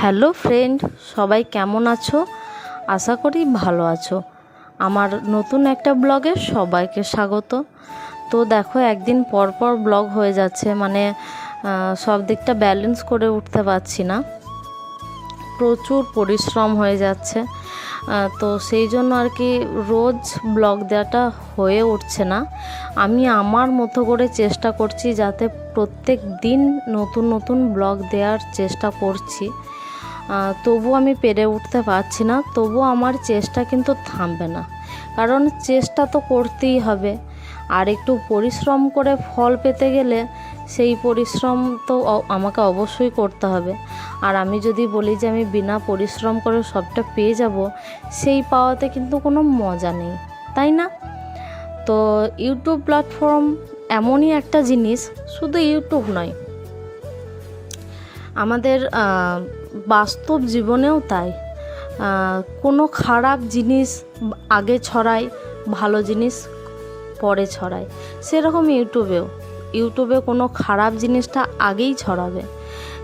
Hello friend, সবাই কেমন আছো? আশা করি ভালো আছো। আমার নতুন একটা ব্লগে সবাইকে স্বাগত। তো দেখো, একদিন পর পর ব্লগ হয়ে যাচ্ছে মানে সব দিকটা ব্যালেন্স করে উঠতে পারছি না। প্রচুর পরিশ্রম হয়ে যাচ্ছে। তো সেই জন্য আর কি রোজ ব্লগ দেওয়াটা হয়ে উঠছে না। আমি আমার মতো করে চেষ্টা করছি যাতে প্রত্যেক দিন নতুন নতুন ব্লগ দেওয়ার চেষ্টা করছি। তবু আমি পেরে উঠতে পারছি না তবু আমার চেষ্টা কিন্তু থামবে না। কারণ চেষ্টা তো করতেই হবে। আর একটু পরিশ্রম করে ফল পেতে গেলে সেই পরিশ্রম তো আমাকে অবশ্যই করতে হবে। আর আমি যদি বলি যে আমি বিনা পরিশ্রম করে সবটা পেয়ে যাব, সেই পাওয়াতে কিন্তু কোনো মজা নেই, তাই না? তো ইউটিউব প্ল্যাটফর্ম এমনই একটা জিনিস, শুধু ইউটিউব নয়। আমাদের বাস্তব জীবনেও তাই। কোনো খারাপ জিনিস আগে ছড়ায়, ভালো জিনিস পরে ছড়ায়। সেরকম ইউটিউবেও। ইউটিউবে কোনো খারাপ জিনিসটা আগেই ছড়াবে।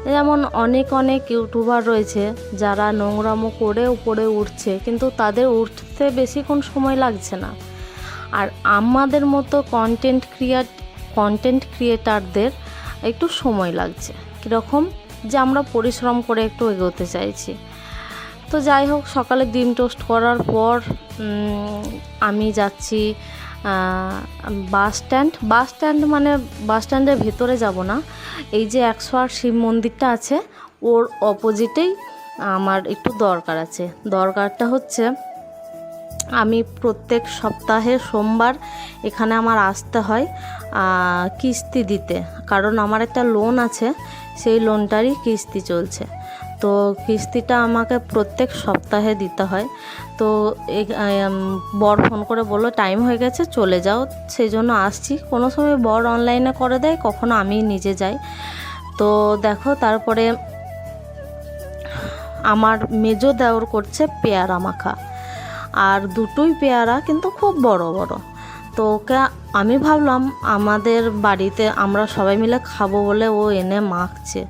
যেমন অনেক অনেক ইউটিউবার রয়েছে যারা নোংরামো করে উপরে উঠছে, কিন্তু তাদের উঠতে বেশিক্ষণ সময় লাগছে না। আর আমাদের মতো কন্টেন্ট ক্রিয়েট কন্টেন্ট ক্রিয়েটারদের একটু সময় লাগছে। কীরকম? যে আমরা পরিশ্রম করে একটু এগোতে চাইছি। তো যাই হোক, সকালে ডিম টোস্ট করার পর আমি যাচ্ছি বাস স্ট্যান্ড। বাস স্ট্যান্ড মানে বাস স্ট্যান্ডের ভেতরে যাব না। এই যে একশো আট শিব মন্দিরটা আছে, ওর অপোজিটেই আমার একটু দরকার আছে। দরকারটা হচ্ছে, আমি প্রত্যেক সপ্তাহে সোমবার এখানে আমার আসতে হয়। কিস্তি দিতে। কারণ আমার একটা লোন আছে, সেই লোনটারই কিস্তি চলছে। তো কিস্তিটা আমাকে প্রত্যেক সপ্তাহে দিতে হয়। তো বর ফোন করে বলল টাইম হয়ে গেছে, চলে যাও। সেই জন্য আসছি। কোনো সময় বর অনলাইনে করে দেয়, কখনো আমি নিজে যাই। তো দেখো, তারপরে আমার মেজো দেওর করছে পেয়ারা মাখা। আর দুটোই পেয়ারা, কিন্তু খুব বড় বড়। তো ওকে আমি ভাবলাম আমাদের বাড়িতে আমরা সবাই মিলে খাব বলে ও এনে মাখছে।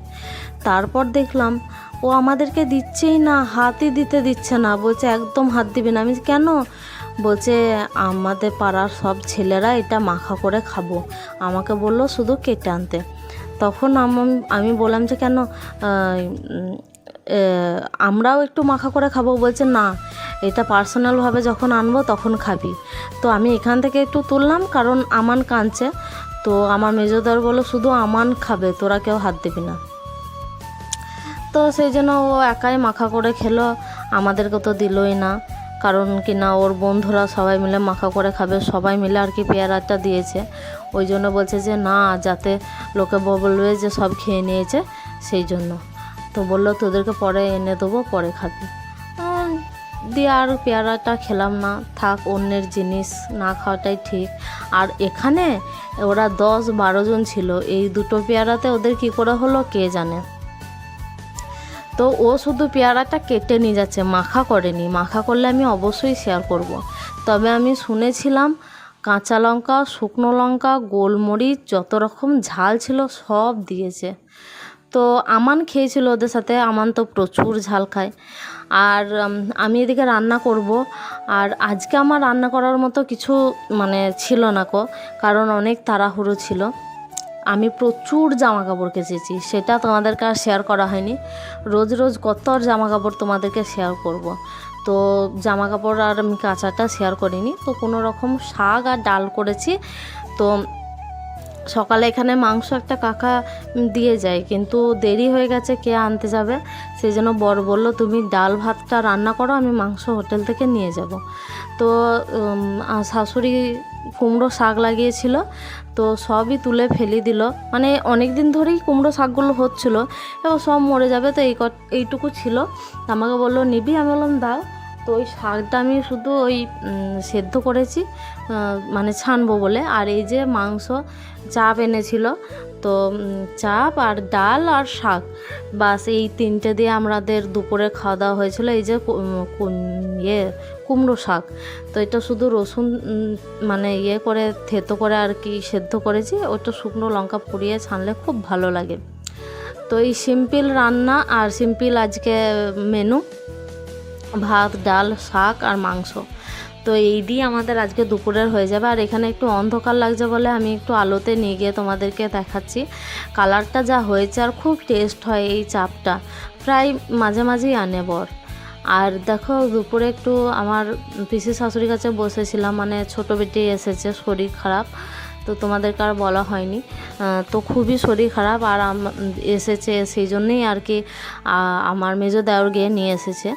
তারপর দেখলাম ও আমাদেরকে দিচ্ছেই না, হাতই দিতে দিচ্ছে না। বলছে, একদম হাত দিবে না। আমি কেন? বলছে, আমাদের পাড়ার সব ছেলেরা এটা মাখা করে খাব। আমাকে বলল, শুধু কেটে আনতে। তখন আম- বললাম যে, কেন? আমরাও একটু মাখা করে খাব। বলছে, না। এটা পার্সোনালভাবে যখন আনব তখন খাবি। তো আমি এখান থেকে একটু তুললাম, কারণ আমান কাঁদছে। তো আমার মেজোদার বলল, শুধু আমান খাবে, তোরা কেউ হাত দিবি না। তো সেই জন্য ও একাই মাখা করে খেলো, আমাদেরকে তো দিলই না। কারণ কি না, ওর বন্ধুরা সবাই মিলে মাখা করে খাবে, সবাই মিলে আর কি পেয়ারাটা দিয়েছে। ওই জন্য বলছে যে, না, যাতে লোকে বলবে যে সব খেয়ে নিয়েছে, সেই জন্য। তো বলল, তোদেরকে পরে এনে দেবো, পরে খাবি। দিয়ে আর পেয়ারাটা খেলাম না। থাক, অন্যের জিনিস না খাওয়াটাই ঠিক। আর এখানে ওরা দশ বারো জন ছিল। এই দুটো পেয়ারাতে ওদের কি করে হলো কে জানে? তো ও শুধু পেয়ারাটা কেটে নিয়ে যাচ্ছে, মাখা করেনি। মাখা করলে আমি অবশ্যই শেয়ার করব। তবে আমি শুনেছিলাম কাঁচা লঙ্কা, শুকনো লঙ্কা, গোলমরিচ, যত রকম ঝাল ছিল সব দিয়েছে। তো আমান খেয়েছিল ওদের সাথে, আমান তো প্রচুর ঝাল খায়। আর আমি এদিকে রান্না করব। আর আজকে আমার রান্না করার মতো কিছু মানে ছিল না কো, কারণ অনেক তাড়াহুড়ো ছিল। আমি প্রচুর জামা কাপড় কেচেছি, সেটা তোমাদেরকে আর শেয়ার করা হয়নি। রোজ রোজ কত আর জামা কাপড় তোমাদেরকে শেয়ার করব। তো জামা কাপড় আর আমি কাঁচাটা শেয়ার করিনি। তো কোনো রকম শাক আর ডাল করেছি। তো সকালে এখানে মাংস একটা কাকা দিয়ে যায়। কিন্তু দেরি হয়ে গেছে কে আনতে যাবে। সেই জন্য বর বলল, তুমি ডাল ভাতটা রান্না করো, আমি মাংস হোটেল থেকে নিয়ে যাব। তো শাশুড়ি কুমড়ো শাক লাগিয়েছিল। তো সবই তুলে ফেলি দিল। মানে অনেক দিন ধরেই কুমড়ো শাকগুলো হচ্ছিল। এবার সব মরে যাবে, তো এই এইটুকু ছিল। আমাকে বলল, নিবি? আমি বললাম, দাও। তো ওই শাকটা আমি শুধু ওই সেদ্ধ করেছি মানে ছানবো বলে। আর এই যে মাংস, চাপ এনেছিল, তো চাপ আর ডাল আর শাক। বাস এই তিনটে দিয়ে আমাদের দুপুরে খাওয়া দাওয়া হয়েছিল, এই যে ইয়ে কুমড়ো শাক। তো এটা শুধু রসুন মানে ইয়ে করে, থেতো করে আর কি সেদ্ধ করেছি। ওটা শুকনো লঙ্কা পুড়িয়ে ছানলে খুব ভালো লাগে। তো এই সিম্পল রান্না আর সিম্পল আজকে মেনু ভাত, ডাল, শাক আর মাংস। তো এই দিয়ে আমাদের আজকে দুপুরের হয়ে যাবে। আর এখানে একটু অন্ধকার লাগছে বলে আমি একটু আলোতে নিয়ে গিয়ে তোমাদেরকে দেখাচ্ছি। কালারটা যা হয়েছে আর খুব টেস্ট হয় এই চাপটা। প্রায় মাঝে মাঝেই আনে বর। আর দেখো দুপুরে একটু আমার পিসি শাশুড়ির কাছে বসেছিলাম মানে ছোটো বেটি এসেছে, শরীর খারাপ। তো তোমাদেরকে আর বলা হয়নি। তো খুবই শরীর খারাপ আর এসেছে সেই জন্যই আর কি আমার মেজো দেওর গিয়ে নিয়ে এসেছে।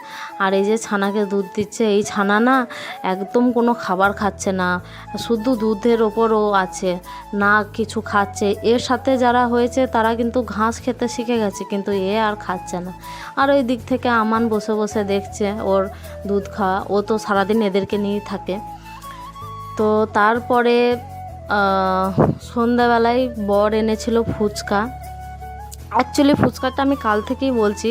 আর এই যে ছানাকে দুধ দিচ্ছে, এই ছানা না একদম কোনো খাবার খাচ্ছে না, শুধু দুধের ওপরও আছে, না কিছু খাচ্ছে। এর সাথে যারা হয়েছে তারা কিন্তু ঘাস খেতে শিখে গেছে, কিন্তু এ আর খাচ্ছে না। আর ওই দিক থেকে আমান বসে বসে দেখছে ওর দুধ খাওয়া, ও তো সারাদিন এদেরকে নিয়েই থাকে। তো তারপরে সন্ধ্যাবেলায় বর এনেছিল ফুচকা। অ্যাকচুয়ালি ফুচকাটা আমি কাল থেকেই বলছি,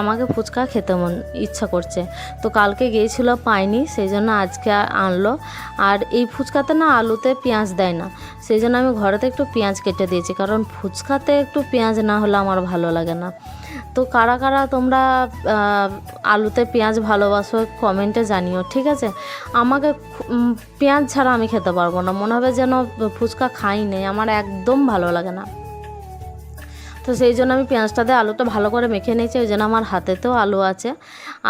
আমাকে ফুচকা খেতে মন, ইচ্ছা করছে। তো কালকে গিয়েছিল পাইনি, সেই জন্য আজকে আনলো। আর এই ফুচকাতে না আলুতে পেঁয়াজ দেয় না, সেই জন্য আমি ঘরেতে একটু পেঁয়াজ কেটে দিয়েছি, কারণ ফুচকাতে একটু পেঁয়াজ না হলে আমার ভালো লাগে না। তো কারা কারা তোমরা আলুতে পেঁয়াজ ভালোবাসো কমেন্টে জানিও, ঠিক আছে? আমাকে পেঁয়াজ ছাড়া আমি খেতে পারব না। মনে হবে যেন ফুচকা খাই নেই, আমার একদম ভালো লাগে না। তো সেই জন্য আমি পেঁয়াজটা দিয়ে আলুটা ভালো করে মেখে নিয়েছি, ওই জন্য আমার হাতেতেও আলু আছে।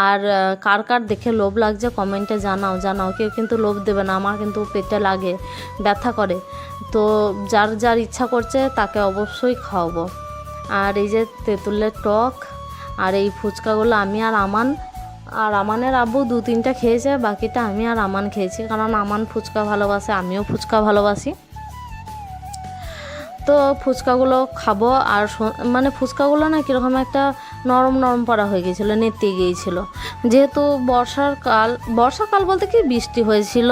আর কার কার দেখে লোভ লাগছে কমেন্টে জানাও জানাও। কেউ কিন্তু লোভ দেবে না, আমার কিন্তু পেটে লাগে, ব্যথা করে। তো যার যার ইচ্ছা করছে তাকে অবশ্যই খাওয়াবো। আর এই যে তেঁতুলের টক আর এই ফুচকাগুলো আমি আর আমান, আর আমানের আব্বু দু তিনটা খেয়েছে, বাকিটা আমি আর আমান খেয়েছি। কারণ আমান ফুচকা ভালোবাসে, আমিও ফুচকা ভালোবাসি। তো ফুচকাগুলো খাব আর মানে ফুচকাগুলো না কীরকম একটা নরম নরম পড়া হয়ে গিয়েছিল নেতে গিয়েছিল। যেহেতু বর্ষার কাল বর্ষাকাল বলতে কি বৃষ্টি হয়েছিল,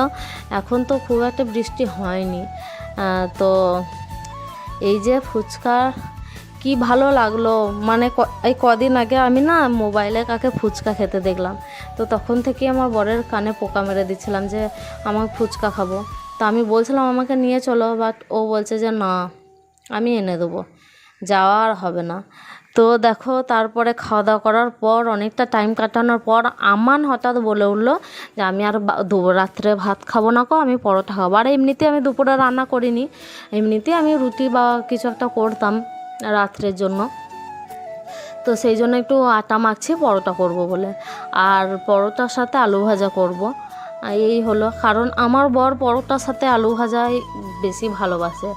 এখন তো খুব একটা বৃষ্টি হয়নি। তো এই যে ফুচকা কি ভালো লাগল? মানে এই কদিন আগে আমি না মোবাইলে কাকে ফুচকা খেতে দেখলাম। তো তখন থেকেই আমার বরের কানে পোকা মেরে দিচ্ছিলাম যে আমার ফুচকা খাব। তা আমি বলছিলাম, আমাকে নিয়ে চলো। বাট ও বলছে যে, না, আমি এনে দেবো। যাওয়া আর হবে না। তো দেখো, তারপরে খাওয়া দাওয়া করার পর, অনেকটা টাইম কাটানোর পর, আমান হঠাৎ বলে উঠল যে, আমি আর রাত্রে ভাত খাব না কো আমি পরোটা খাব। আর এমনিতে আমি দুপুরে রান্না করিনি। এমনিতে আমি রুটি বা কিছু একটা করতাম। রাত্রের জন্য। তো সেই জন্য একটু আটা মাখছি, পরোটা করব বলে। আর পরোটার সাথে আলু ভাজা করব। এই হলো, কারণ আমার বর পরোটার সাথে আলু ভাজাই বেশি ভালোবাসে।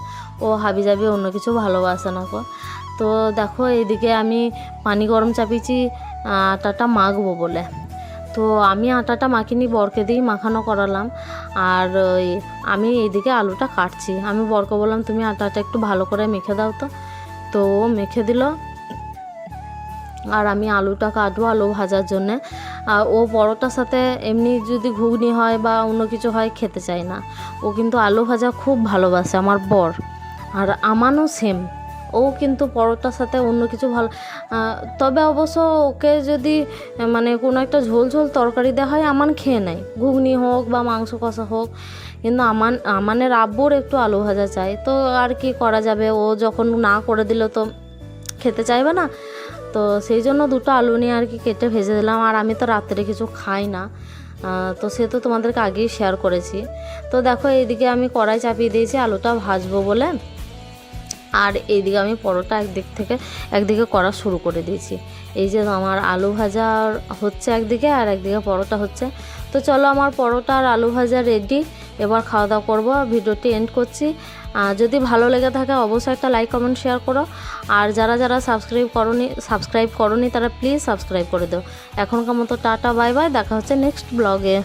ও হাবি জাবি অন্য কিছু ভালোবাসে না কো তো দেখো, এইদিকে আমি পানি গরম চাপিয়েছি, আটাটা মাখবো বলে। তো আমি আটাটা মাখিনি, বরকে দিয়েই মাখানো করালাম। আর আমি এইদিকে আলুটা কাটছি। আমি বরকে বললাম, তুমি আটাটা একটু ভালো করে মেখে দাও তো। তো ও মেখে দিল। আর আমি আলুটা কাটবো আলু ভাজার জন্যে। আর ও পরোটার সাথে এমনি যদি ঘুগনি হয় বা অন্য কিছু হয় খেতে চায় না। ও কিন্তু আলু ভাজা খুব ভালোবাসে, আমার বর। আর আমারও সেম ও কিন্তু পরোটার সাথে অন্য কিছু ভালো তবে অবশ্য ওকে যদি মানে কোনো একটা ঝোল ঝোল তরকারি দেওয়া হয়, আমান খেয়ে নেয়। ঘুগনি হোক বা মাংস কষা হোক। কিন্তু আমান, আমানের আব্বুর একটু আলু ভাজা চাই। তো আর কি করা যাবে? ও যখন না করে দিল তো খেতে চাইবে না। তো সেই জন্য দুটো আলু নিয়ে আর কি কেটে ভেজে দিলাম। আর আমি তো রাত্রে কিছু খাই না। তো সে তো তোমাদেরকে আগেই শেয়ার করেছি। তো দেখো এইদিকে আমি কড়াই চাপিয়ে দিয়েছি, আলুটা ভাজবো বলে। আর এইদিকে আমি পরোটা একদিক থেকে একদিকে করা শুরু করে দিয়েছি। এই যে আমার আলু ভাজা হচ্ছে একদিকে আর একদিকে পরোটা হচ্ছে। তো চলো আমার পরোটা আর আলু ভাজা রেডি এবার খাওয়া দাওয়া করব, ভিডিওটি এন্ড করছি। যদি ভালো লেগে থাকে অবশ্যই একটা লাইক কমেন্ট শেয়ার করো। আর যারা যারা সাবস্ক্রাইব করনি সাবস্ক্রাইব করনি তারা প্লিজ সাবস্ক্রাইব করে দাও। এখনকার মতো টাটা বাই বাই দেখা হচ্ছে নেক্সট ব্লগে